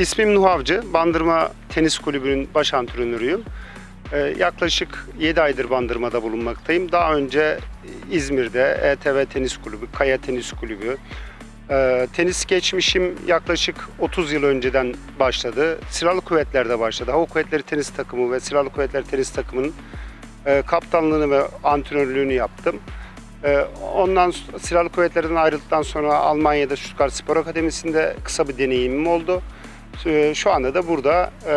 İsmim Nuh Avcı. Bandırma Tenis Kulübü'nün baş antrenörüyüm. Ee, yaklaşık 7 aydır Bandırma'da bulunmaktayım. Daha önce İzmir'de ETV Tenis Kulübü, Kaya Tenis Kulübü, e, tenis geçmişim yaklaşık 30 yıl önceden başladı. Silahlı Kuvvetler'de başladı. Hava Kuvvetleri Tenis Takımı ve Silahlı Kuvvetler Tenis Takımı'nın e, kaptanlığını ve antrenörlüğünü yaptım. E, Ondan Silahlı Kuvvetler'den ayrıldıktan sonra Almanya'da Stuttgart Spor Akademisi'nde kısa bir deneyimim oldu. E, Şu anda da burada e,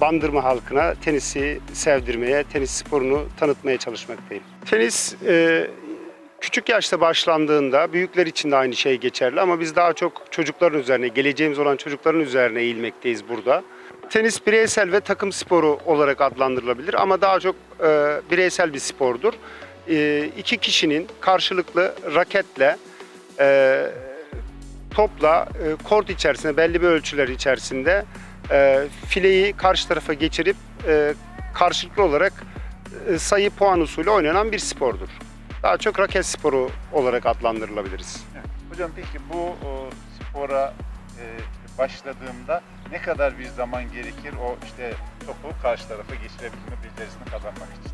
Bandırma halkına tenisi sevdirmeye, tenis sporunu tanıtmaya çalışmaktayım. Tenis e, küçük yaşta başlandığında büyükler için de aynı şey geçerli ama biz daha çok çocukların üzerine, geleceğimiz olan çocukların üzerine eğilmekteyiz burada. Tenis bireysel ve takım sporu olarak adlandırılabilir ama daha çok e, bireysel bir spordur. E, iki kişinin karşılıklı raketle, topla, e, kort içerisinde, belli bir ölçüler içerisinde e, fileyi karşı tarafa geçirip e, karşılıklı olarak e, sayı puan usulü oynanan bir spordur. Daha çok raket sporu olarak adlandırılabiliriz. Hocam peki bu o, spora e, başladığımda ne kadar bir zaman gerekir o işte topu karşı tarafa geçirebilme becerisini kazanmak için?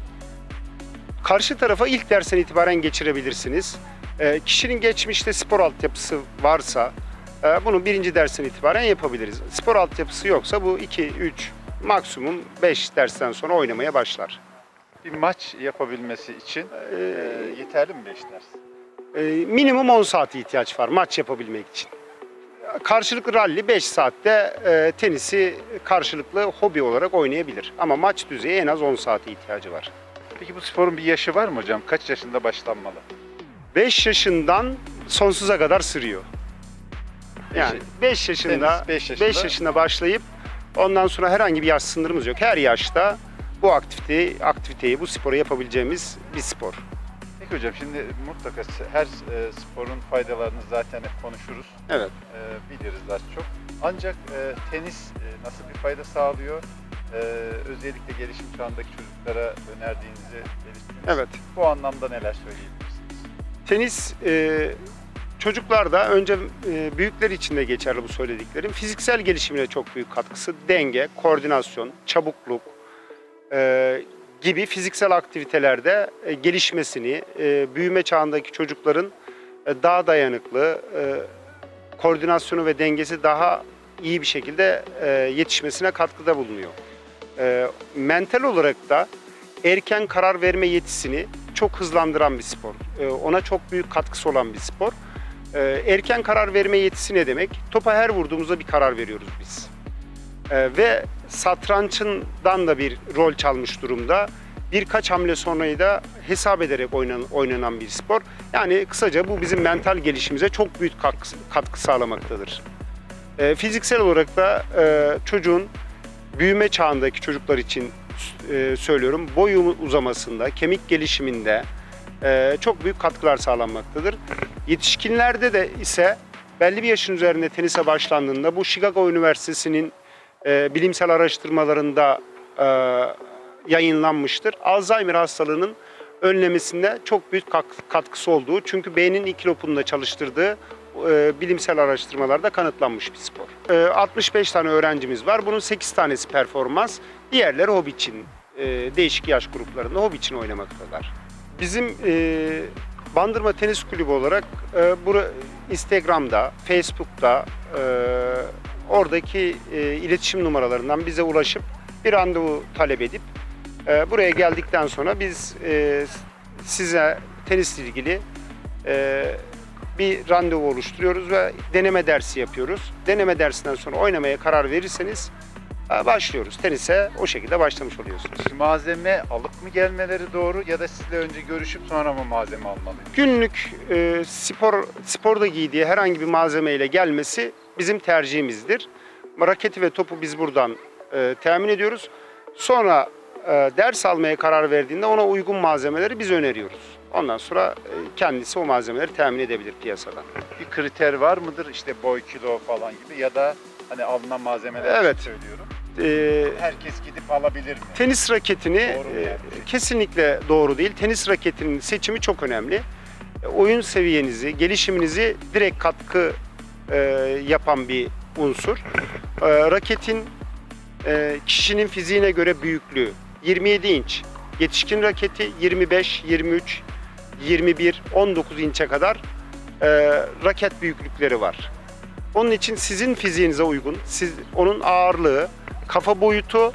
Karşı tarafa ilk dersten itibaren geçirebilirsiniz. Ee, kişinin geçmişte spor altyapısı varsa e, bunu birinci dersten itibaren yapabiliriz. Spor altyapısı yoksa bu 2, 3, maksimum 5 dersten sonra oynamaya başlar. Bir maç yapabilmesi için e, yeterli mi 5 ders? Ee, minimum 10 saate ihtiyaç var maç yapabilmek için. Karşılıklı ralli 5 saatte e, tenisi karşılıklı hobi olarak oynayabilir. Ama maç düzeyi en az 10 saate ihtiyacı var. Peki bu sporun bir yaşı var mı hocam? Kaç yaşında başlanmalı? 5 yaşından sonsuza kadar sürüyor. Yani 5 yaşında, beş yaşında. 5 yaşında başlayıp ondan sonra herhangi bir yaş sınırımız yok. Her yaşta bu aktiviteyi, aktiviteyi, bu sporu yapabileceğimiz bir spor. Peki hocam şimdi mutlaka her e, sporun faydalarını zaten hep konuşuruz. Evet. e, biliriz az çok. Ancak e, tenis e, nasıl bir fayda sağlıyor? E, özellikle gelişim çağındaki çocuklara önerdiğinizi belirttiniz. Evet. Bu anlamda neler söyleyebilirsiniz? Tenis e, çocuklarda önce e, büyükler için de geçerli bu söylediklerim. Fiziksel gelişimine çok büyük katkısı. Denge, koordinasyon, çabukluk e, gibi fiziksel aktivitelerde e, gelişmesini, e, büyüme çağındaki çocukların e, daha dayanıklı, e, koordinasyonu ve dengesi daha iyi bir şekilde e, yetişmesine katkıda bulunuyor. E, mental olarak da erken karar verme yetisini çok hızlandıran bir spor. E, ona çok büyük katkısı olan bir spor. E, erken karar verme yetisi ne demek? Topa her vurduğumuzda bir karar veriyoruz biz. E, ve satrançından da bir rol çalmış durumda. Birkaç hamle sonrayı da hesap ederek oynan, oynanan bir spor. Yani kısaca bu bizim mental gelişimize çok büyük katkı, katkı sağlamaktadır. Fiziksel olarak da e, çocuğun büyüme çağındaki çocuklar için e, söylüyorum boyu uzamasında, kemik gelişiminde e, çok büyük katkılar sağlanmaktadır. Yetişkinlerde de ise belli bir yaşın üzerinde tenise başlandığında bu Chicago Üniversitesi'nin e, bilimsel araştırmalarında e, yayınlanmıştır. Alzheimer hastalığının önlemesinde çok büyük katkısı olduğu çünkü beynin iki lobunda çalıştırdığı e, bilimsel araştırmalarda kanıtlanmış bir spor. E, 65 tane öğrencimiz var. Bunun 8 tanesi performans. Diğerleri hobi için, e, değişik yaş gruplarında hobi için oynamaktalar. Bizim e, Bandırma Tenis Kulübü olarak e, bura, Instagram'da, Facebook'ta e, oradaki e, iletişim numaralarından bize ulaşıp bir randevu talep edip e, buraya geldikten sonra biz e, size tenisle ilgili e, bir randevu oluşturuyoruz ve deneme dersi yapıyoruz. Deneme dersinden sonra oynamaya karar verirseniz başlıyoruz. Tenise o şekilde başlamış oluyorsunuz. Malzeme alıp mı gelmeleri doğru ya da sizle önce görüşüp sonra mı malzeme almalıyım? Günlük e, spor sporda giydiği herhangi bir malzemeyle gelmesi bizim tercihimizdir. Raketi ve topu biz buradan e, temin ediyoruz. Sonra e, ders almaya karar verdiğinde ona uygun malzemeleri biz öneriyoruz. Ondan sonra e, kendisi o malzemeleri temin edebilir piyasadan. Bir kriter var mıdır işte boy kilo falan gibi ya da hani alınan malzemeler Evet. söylüyorum. E, Herkes gidip alabilir mi? Tenis raketini Doğru e, kesinlikle doğru değil. Tenis raketinin seçimi çok önemli. E, Oyun seviyenizi, gelişiminizi direkt katkı e, yapan bir unsur. e, raketin e, kişinin fiziğine göre büyüklüğü 27 inç. Yetişkin raketi 25, 23, 21, 19 inçe kadar e, raket büyüklükleri var. Onun için sizin fiziğinize uygun, siz onun ağırlığı, kafa boyutu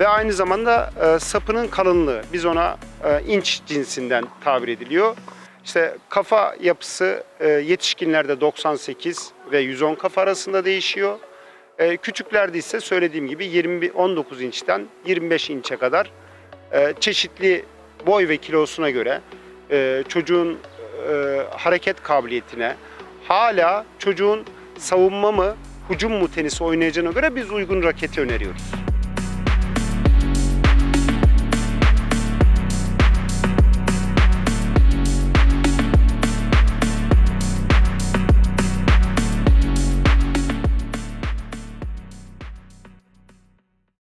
ve aynı zamanda e, sapının kalınlığı. Biz ona e, inç cinsinden tabir ediliyor. İşte kafa yapısı e, yetişkinlerde 98 ve 110 kafa arasında değişiyor. E, küçüklerde ise söylediğim gibi 20 19 inçten 25 inçe kadar e, çeşitli boy ve kilosuna göre e, çocuğun e, hareket kabiliyetine hala çocuğun savunma mı hücum mu tenisi oynayacağına göre biz uygun raketi öneriyoruz.